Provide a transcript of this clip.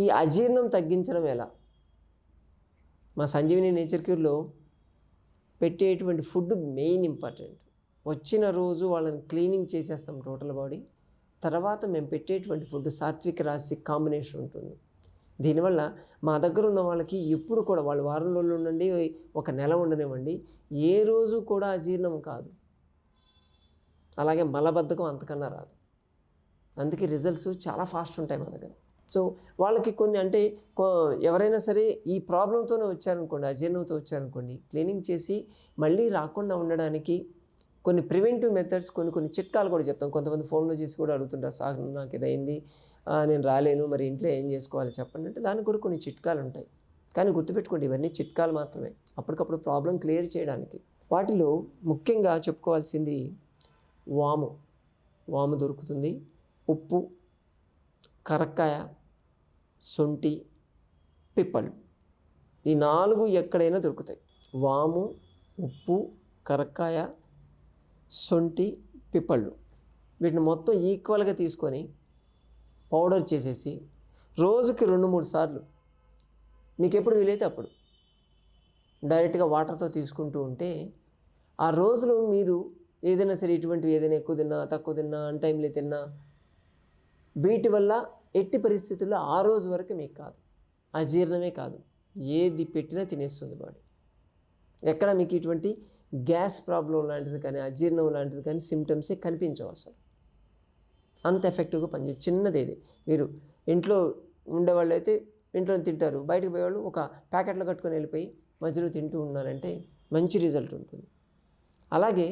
ఈ అజీర్ణం తగ్గించడం ఎలా? మా సంజీవిని నేచర్ క్యూర్లో పెట్టేటువంటి ఫుడ్ మెయిన్ ఇంపార్టెంట్. వచ్చిన రోజు వాళ్ళని క్లీనింగ్ చేసేస్తాం టోటల్ బాడీ. తర్వాత మేము పెట్టేటువంటి ఫుడ్ సాత్విక రాశి కాంబినేషన్ ఉంటుంది. దీనివల్ల మా దగ్గర ఉన్న వాళ్ళకి ఎప్పుడు కూడా వాళ్ళు వారం రోజులు ఉండండి ఒక నెల ఉండనివ్వండి ఏ రోజు కూడా అజీర్ణం కాదు. అలాగే మలబద్ధకం అంతకన్నా రాదు. అందుకే రిజల్ట్స్ చాలా ఫాస్ట్ ఉంటాయి మా దగ్గర. సో వాళ్ళకి కొన్ని అంటే ఎవరైనా సరే ఈ ప్రాబ్లంతోనే వచ్చారనుకోండి అజీర్ణంతో వచ్చారనుకోండి క్లీనింగ్ చేసి మళ్ళీ రాకుండా ఉండడానికి కొన్ని ప్రివెంటివ్ మెథడ్స్ కొన్ని కొన్ని చిట్కాలు కూడా చెప్తాం. కొంతమంది ఫోన్లో చేసి కూడా అడుగుతుంటారు సార్ నాకు ఇదైంది నేను రాలేను మరి ఇంట్లో ఏం చేసుకోవాలి చెప్పండి. అంటే దానికి కూడా కొన్ని చిట్కాలు ఉంటాయి. కానీ గుర్తుపెట్టుకోండి ఇవన్నీ చిట్కాలు మాత్రమే. అప్పటికప్పుడు ప్రాబ్లం క్లియర్ చేయడానికి. వాటిలో ముఖ్యంగా చెప్పుకోవాల్సింది వాము. వాము దొరుకుతుంది. ఉప్పు కరక్కాయ శొంఠి పిప్పళ్ళు ఈ నాలుగు ఎక్కడైనా దొరుకుతాయి. వాము ఉప్పు కరక్కాయ శొంఠి పిప్పళ్ళు వీటిని మొత్తం ఈక్వల్గా తీసుకొని పౌడర్ చేసేసి రోజుకి రెండు మూడు సార్లు మీకు ఎప్పుడు వీలైతే అప్పుడు డైరెక్ట్గా వాటర్తో తీసుకుంటూ ఉంటే ఆ రోజులో మీరు ఏదైనా సరే ఇటువంటివి ఏదైనా ఎక్కువ తిన్నా తక్కువ తిన్నా అన్ టైంలో తిన్నా వీటి వల్ల ఎట్టి పరిస్థితుల్లో ఆ రోజు వరకు మీకు కాదు. అజీర్ణమే కాదు. ఏది పెట్టినా తినేస్తుంది బాడీ. ఎక్కడ మీకు ఇటువంటి గ్యాస్ ప్రాబ్లం లాంటిది కానీ అజీర్ణం లాంటిది కానీ సిమ్టమ్సే కనిపించవు అసలు. అంత ఎఫెక్టివ్గా పనిచేయదు చిన్నది ఇది. మీరు ఇంట్లో ఉండేవాళ్ళు అయితే ఇంట్లో తింటారు. బయటకు పోయేవాళ్ళు ఒక ప్యాకెట్లో కట్టుకొని వెళ్ళిపోయి మధ్యలో తింటూ ఉన్నారంటే మంచి రిజల్ట్ ఉంటుంది. అలాగే